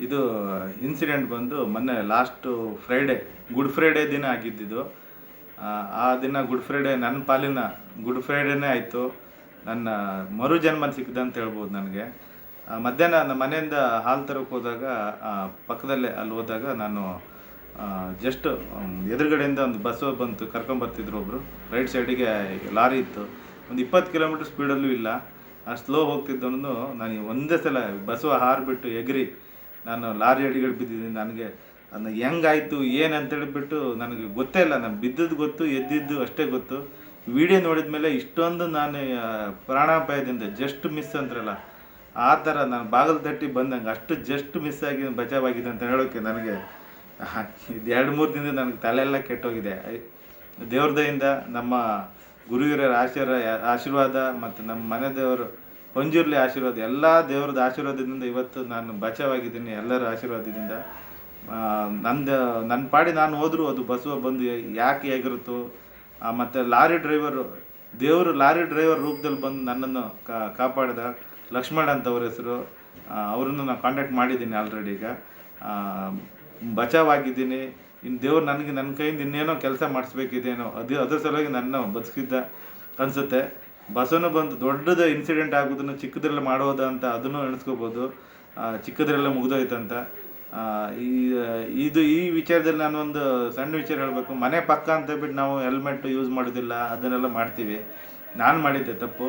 ಇದು ಇನ್ಸಿಡೆಂಟ್ ಬಂದು ಮೊನ್ನೆ ಲಾಸ್ಟು ಫ್ರೈಡೇ ಗುಡ್ ಫ್ರೈಡೇ ದಿನ ಆಗಿದ್ದಿದ್ದು ಆ, ಆ ದಿನ ಗುಡ್ ಫ್ರೈಡೇ ನನ್ನ ಪಾಲಿನ ಗುಡ್ ಫ್ರೈಡೇನೇ ಆಯಿತು. ನನ್ನ ಮರು ಜನ್ಮ ಸಿಕ್ಕಿದೆ ಅಂತ ಹೇಳ್ಬೋದು ನನಗೆ. ಆ, ಮಧ್ಯಾಹ್ನ ನಮ್ಮ ಮನೆಯಿಂದ ಹಾಲು ತರಕ್ಕೆ ಹೋದಾಗ ಪಕ್ಕದಲ್ಲೇ ಅಲ್ಲಿ ಹೋದಾಗ ನಾನು ಜಸ್ಟ್ ಎದುರುಗಡೆಯಿಂದ ಒಂದು ಬಸ್ ಬಂತು. ಕರ್ಕೊಂಬರ್ತಿದ್ರು ಒಬ್ಬರು ರೈಟ್ ಸೈಡಿಗೆ ಲಾರಿ ಇತ್ತು. ಒಂದು ಇಪ್ಪತ್ತು ಕಿಲೋಮೀಟ್ರ್ ಸ್ಪೀಡಲ್ಲೂ ಇಲ್ಲ. ಅಷ್ಟು ಸ್ಲೋ ಹೋಗ್ತಿದ್ದವನು ನಾನು ಒಂದೇ ಸಲ ಬಸವ ಹಾರಿಬಿಟ್ಟು ಎಗರಿ ನಾನು ಲಾರಿ ಅಡಿಗಳು ಬಿದ್ದಿದ್ದೀನಿ, ನನಗೆ ಅದನ್ನ ಹೆಂಗಾಯ್ತು ಏನು ಅಂತ ಹೇಳಿಬಿಟ್ಟು ನನಗೆ ಗೊತ್ತೇ ಇಲ್ಲ, ನಾನು ಬಿದ್ದದ್ದು ಗೊತ್ತು, ಎದ್ದಿದ್ದು ಅಷ್ಟೇ ಗೊತ್ತು. ವಿಡಿಯೋ ನೋಡಿದ ಮೇಲೆ ಇಷ್ಟೊಂದು ನಾನು ಪ್ರಾಣಾಪಾಯದಿಂದ ಜಸ್ಟ್ ಮಿಸ್ ಅಂದ್ರಲ್ಲ, ಆ ಥರ ನಾನು ಬಾಗಿಲು ತಟ್ಟಿ ಬಂದಂಗೆ ಅಷ್ಟು ಜಸ್ಟ್ ಮಿಸ್ ಆಗಿ, ಬಚಾವಾಗಿದೆ ಅಂತ ಹೇಳೋಕ್ಕೆ ನನಗೆ ಇದು ಎರಡು ಮೂರು ದಿನದಿಂದ ನನಗೆ ತಲೆಯೆಲ್ಲ ಕೆಟ್ಟೋಗಿದೆ. ದೇವ್ರದಯಿಂದ ದೇವ್ರ ದಯಿಂದ ನಮ್ಮ ಗುರುವಿರ ಆಶೀರ್ವ, ಆಶೀರ್ವಾದ ಮತ್ತು ನಮ್ಮ ಮನೆ ದೇವರು ಪಂಜುರ್ಲಿ ಆಶೀರ್ವಾದ. ಎಲ್ಲ ದೇವ್ರದ ಆಶೀರ್ವಾದದಿಂದ ಇವತ್ತು ನಾನು ಬಚಾವಾಗಿದ್ದೀನಿ ಎಲ್ಲರ ಆಶೀರ್ವಾದದಿಂದ. ನಂದು ನನ್ನ ಪಾಡಿ ನಾನು ಹೋದರೂ ಅದು ಬಸವ ಬಂದು ಯಾಕೆ ಹೇಗಿರುತ್ತೋ ಮತ್ತು ಲಾರಿ ಡ್ರೈವರು, ದೇವರು ಲಾರಿ ಡ್ರೈವರ್ ರೂಪದಲ್ಲಿ ಬಂದು ನನ್ನನ್ನು ಕಾಪಾಡಿದ ಲಕ್ಷ್ಮಣ್ ಅಂತ ಅವ್ರ ಹೆಸರು ಅವರನ್ನು ನಾನು ಕಾಂಟ್ಯಾಕ್ಟ್ ಮಾಡಿದ್ದೀನಿ ಆಲ್ರೆಡಿ ಈಗ. ಬಚಾವಾಗಿದ್ದೀನಿ. ಇನ್ನು ದೇವ್ರು ನನಗೆ ನನ್ನ ಕೈಯಿಂದ ಇನ್ನೇನೋ ಕೆಲಸ ಮಾಡಿಸ್ಬೇಕಿದೇನೋ ಅದು, ಅದ್ರ ಸಲುವಾಗಿ ನನ್ನ ಬದುಕಿದ್ದ ಅನಿಸುತ್ತೆ. ಬಸವನು ಬಂದು ದೊಡ್ಡದು ಇನ್ಸಿಡೆಂಟ್ ಆಗೋದನ್ನು ಚಿಕ್ಕದ್ರಲ್ಲಿ ಮಾಡೋದು ಅಂತ ಅದನ್ನು ಎಣಿಸ್ಕೋಬೋದು. ಚಿಕ್ಕದ್ರಲ್ಲೇ ಮುಗಿದೋಯ್ತಂತ. ಈ, ಇದು ಈ ವಿಚಾರದಲ್ಲಿ ನಾನು ಒಂದು ಸಣ್ಣ ವಿಚಾರ ಹೇಳಬೇಕು. ಮನೆ ಪಕ್ಕ ಅಂತ ಬಿಟ್ಟು ನಾವು ಹೆಲ್ಮೆಟ್ ಯೂಸ್ ಮಾಡೋದಿಲ್ಲ, ಅದನ್ನೆಲ್ಲ ಮಾಡ್ತೀವಿ. ನಾನು ಮಾಡಿದ್ದೆ ತಪ್ಪು.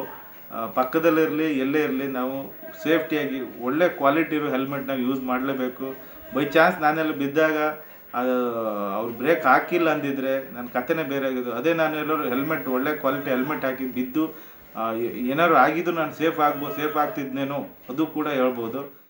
ಪಕ್ಕದಲ್ಲಿರಲಿ ಎಲ್ಲೇ ಇರಲಿ, ನಾವು ಸೇಫ್ಟಿಯಾಗಿ ಒಳ್ಳೆ ಕ್ವಾಲಿಟಿ ಇರೋ ಹೆಲ್ಮೆಟ್ ನಾವು ಯೂಸ್ ಮಾಡಲೇಬೇಕು. ಬೈ ಚಾನ್ಸ್ ನಾನೆಲ್ಲ ಬಿದ್ದಾಗ ಅದು ಅವ್ರು ಬ್ರೇಕ್ ಹಾಕಿಲ್ಲ ಅಂದಿದ್ರೆ ನನ್ನ ಕತೆನೇ ಬೇರೆ ಆಗಿದ್ದು. ಅದೇ ನಾನು ಎಲ್ಲರೂ ಹೆಲ್ಮೆಟ್ ಒಳ್ಳೆ ಕ್ವಾಲಿಟಿ ಹೆಲ್ಮೆಟ್ ಹಾಕಿ ಬಿದ್ದು ಏನಾದ್ರು ಆಗಿದ್ದು ನಾನು ಸೇಫ್ ಆಗ್ಬೋದು ಸೇಫ್ ಆಗ್ತಿದ್ನೇನೋ, ಅದು ಕೂಡ ಹೇಳ್ಬೋದು.